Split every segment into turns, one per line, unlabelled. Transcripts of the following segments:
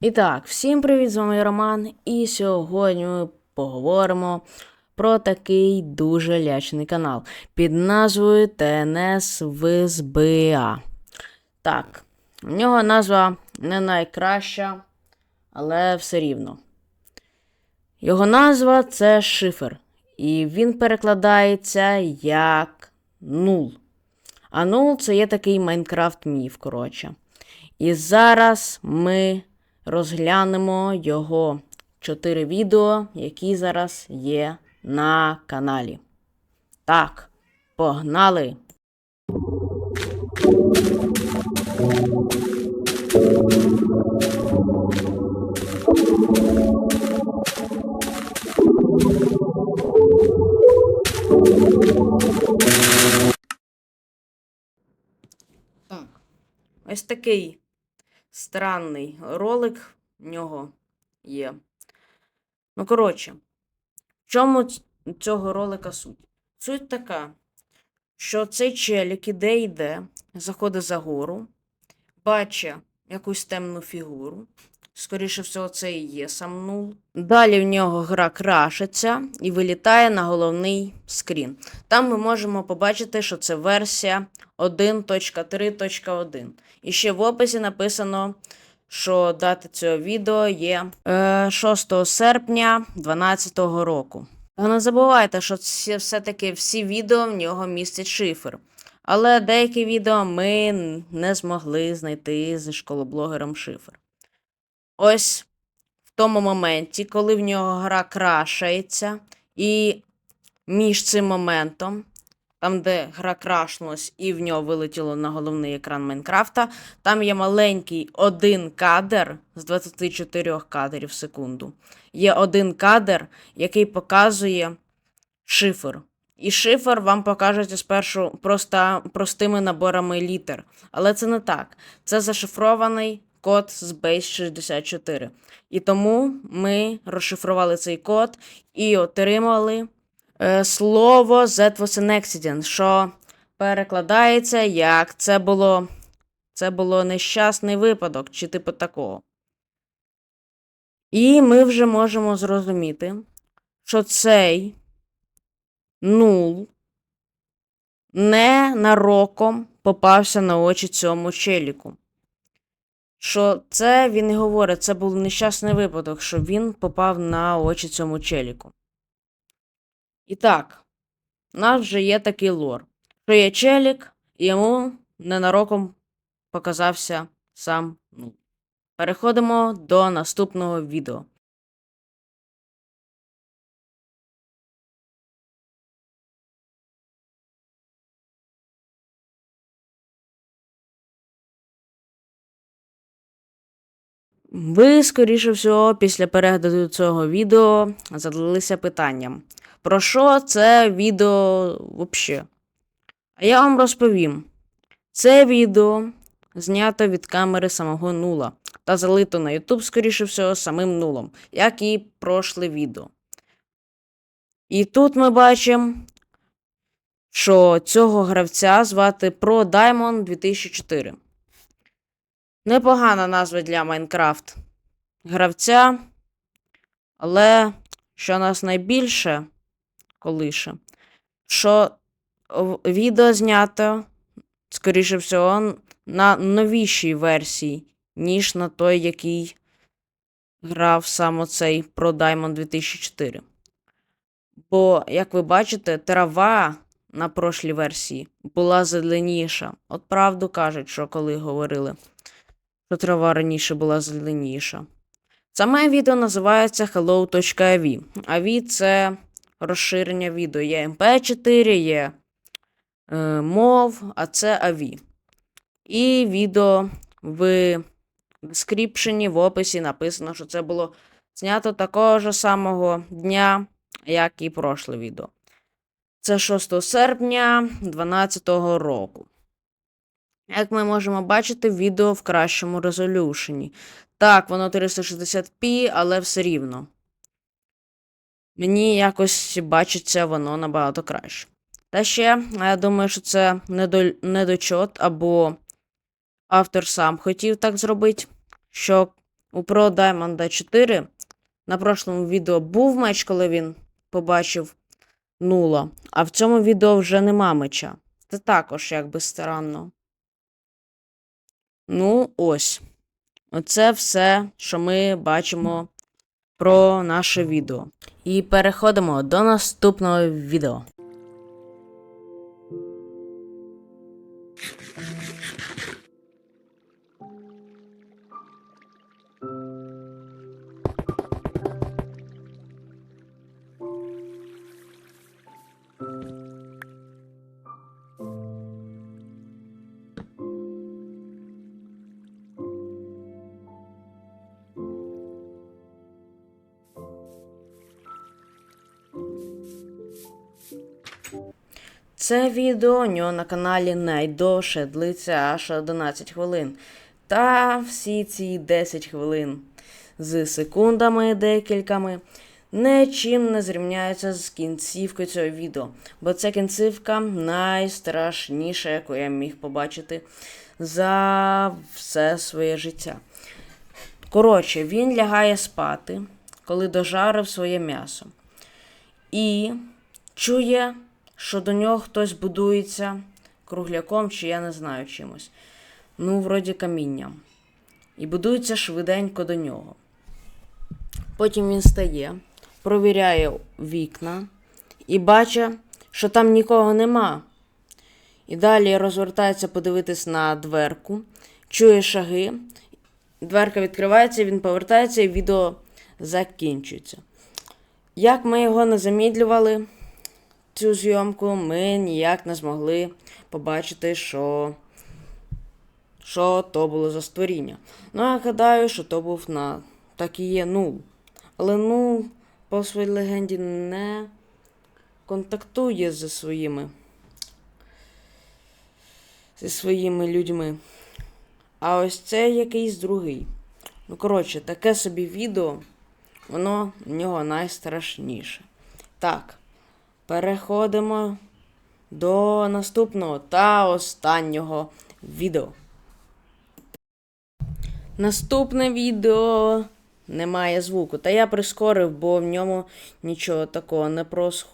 І так, всім привіт, з вами Роман. І сьогодні ми поговоримо про такий дуже лячний канал під назвою ТНС ВСБА. Так, в нього назва не найкраща, але все рівно. Його назва це шифр, і він перекладається як нул. А нул це є такий Майнкрафт міф, коротше. І зараз ми розглянемо його чотири відео, які зараз є на каналі. Так, погнали! Так. Ось такий странний ролик в нього є. Ну, коротше, в чому цього ролика суть? Суть така, що цей челік іде йде, заходить за гору, бачить якусь темну фігуру. Скоріше всього, це і є сам нул. Далі в нього гра крашиться і вилітає на головний скрін. Там ми можемо побачити, що це версія 1.3.1. І ще в описі написано, що дата цього відео є е, 6 серпня 2012 року. Не забувайте, що ці, все-таки всі відео в нього містять шифр. Але деякі відео ми не змогли знайти зі школоблогером шифр. Ось в тому моменті, коли в нього гра крашається, і між цим моментом, там, де гра крашнулась і в нього вилетіло на головний екран Майнкрафта, там є маленький один кадр з 24 кадрів в секунду. Є один кадр, який показує шифр. І шифр вам покажуть спершу просто, простими наборами літер. Але це не так. Це зашифрований код з Base 64. І тому ми розшифрували цей код і отримали е, слово That was an accident, що перекладається як це було, це було нещасний випадок, чи типу такого. І ми вже можемо зрозуміти, що цей нул ненароком попався на очі цьому челіку. Що це він і говорить, це був нещасний випадок, що він попав на очі цьому челіку. І так, у нас вже є такий лор. Що є челік, і йому ненароком показався сам нул. Переходимо до наступного відео. Ви, скоріше всього, після перегляду цього відео задалися питанням, про що це відео взагалі? А я вам розповім. Це відео знято від камери самого нула та залито на YouTube, скоріше всього, самим нулом, як і прошле відео. І тут ми бачимо, що цього гравця звати Pro Diamond 2004. Непогана назва для Майнкрафт гравця. Але що нас найбільше колише, що відео знято, скоріше всього, на новішій версії, ніж на той, який грав саме цей Pro Diamond 2004. Бо, як ви бачите, трава на прошлій версії була зеленіша. От правду кажуть, що коли говорили що трава раніше була зеленіша. Саме відео називається hello.avi. AVI – це розширення відео. Є MP4, є е, мов, а це AVI. І відео в дескріпшені, в описі написано, що це було знято такого ж самого дня, як і прошле відео. Це 6 серпня 2012 року. Як ми можемо бачити, відео в кращому резолюшені. Так, воно 360p, але все рівно. Мені якось бачиться воно набагато краще. Та ще, я думаю, що це недо... недочот, або автор сам хотів так зробити, що у Pro Diamond 4 на прошлому відео був меч, коли він побачив нула, а в цьому відео вже нема меча. Це також якби странно. Ну, ось. Оце все, що ми бачимо про наше відео. І переходимо до наступного відео. Це відео у нього на каналі найдовше длиться аж 11 хвилин. Та всі ці 10 хвилин з секундами декільками нічим не зрівняються з кінцівкою цього відео, бо ця кінцівка найстрашніша, яку я міг побачити за все своє життя. Коротше, він лягає спати, коли дожарив своє м'ясо. І чує, що до нього хтось будується кругляком, чи я не знаю чимось. Ну, вроді камінням. І будується швиденько до нього. Потім він стає, провіряє вікна і бачить, що там нікого нема. І далі розвертається подивитись на дверку, чує шаги, дверка відкривається, він повертається, і відео закінчується. Як ми його не замідлювали, цю зйомку, ми ніяк не змогли побачити, що, що то було за створіння. Ну, я гадаю, що то був на так і є нул. Але нул, по своїй легенді, не контактує зі своїми зі своїми людьми. А ось це якийсь другий. Ну, коротше, таке собі відео, воно в нього найстрашніше. Так, переходимо до наступного та останнього відео. Наступне відео немає звуку. Та я прискорив, бо в ньому нічого такого не, просх...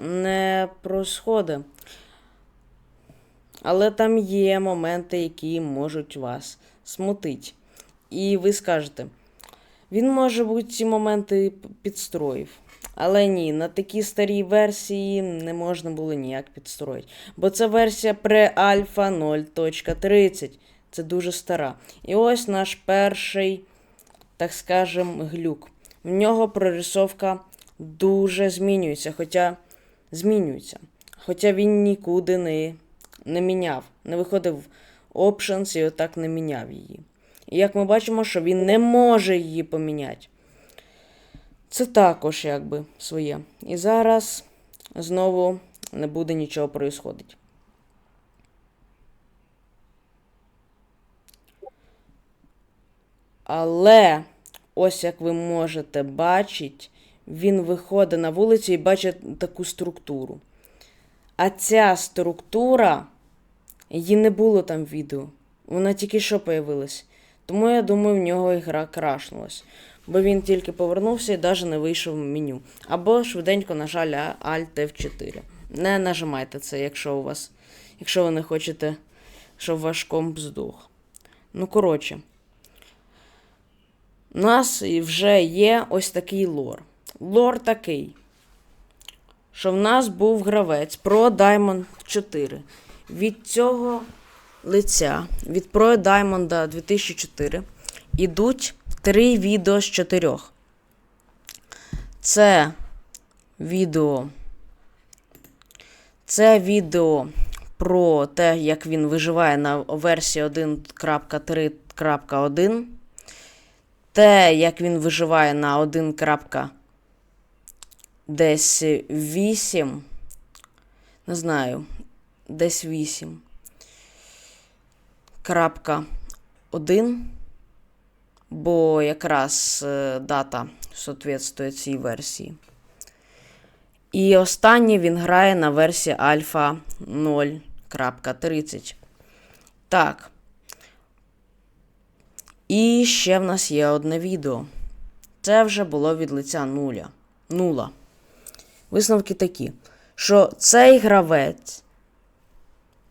не просходить. Але там є моменти, які можуть вас смутити. І ви скажете, він може бути ці моменти підстроїв. Але ні, на такі старі версії не можна було ніяк підстроїти. Бо це версія pre-alpha 0.30. Це дуже стара. І ось наш перший, так скажем, глюк. В нього прорисовка дуже змінюється, хоча змінюється. Хоча він нікуди не, не міняв, не виходив в Options і отак не міняв її. І як ми бачимо, що він не може її поміняти. Це також якби своє. І зараз знову не буде нічого происходить. Але ось як ви можете бачити, він виходить на вулицю і бачить таку структуру. А ця структура, її не було там відео. Вона тільки що появилась. Тому я думаю, в нього ігра крашнулась. Бо він тільки повернувся і навіть не вийшов в меню. Або швиденько нажали Alt F4. Не нажимайте це, якщо у вас. Якщо ви не хочете, щоб ваш комп здох. Ну, коротше. У нас вже є ось такий лор. Лор такий. Що в нас був гравець Pro Diamond 4. Від цього лиця, від Pro Diamond 2004, ідуть три відео з чотирьох. Це відео. Це відео про те, як він виживає на версії 1.3.1. Те, як він виживає на 1. Десь 8. Не знаю. Десь 8. Крапка 1. Бо якраз е, дата соответствує цій версії. І останнє він грає на версії Альфа 0.30. Так. І ще в нас є одне відео. Це вже було від лиця нуля. Нула. Висновки такі, що цей гравець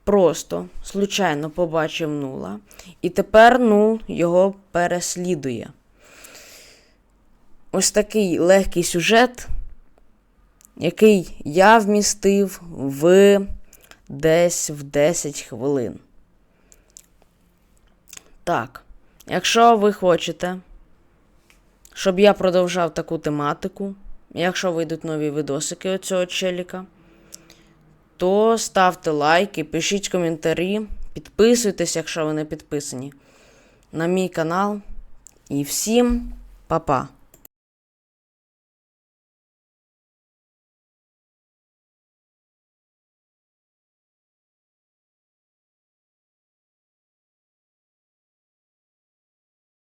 просто случайно побачив нула, і тепер нул його переслідує. Ось такий легкий сюжет, який я вмістив в десь в 10 хвилин. Так, якщо ви хочете, щоб я продовжав таку тематику, якщо вийдуть нові відосики оцього челіка, то ставте лайки, пишіть коментарі, підписуйтесь, якщо ви не підписані, на мій канал. І всім па-па!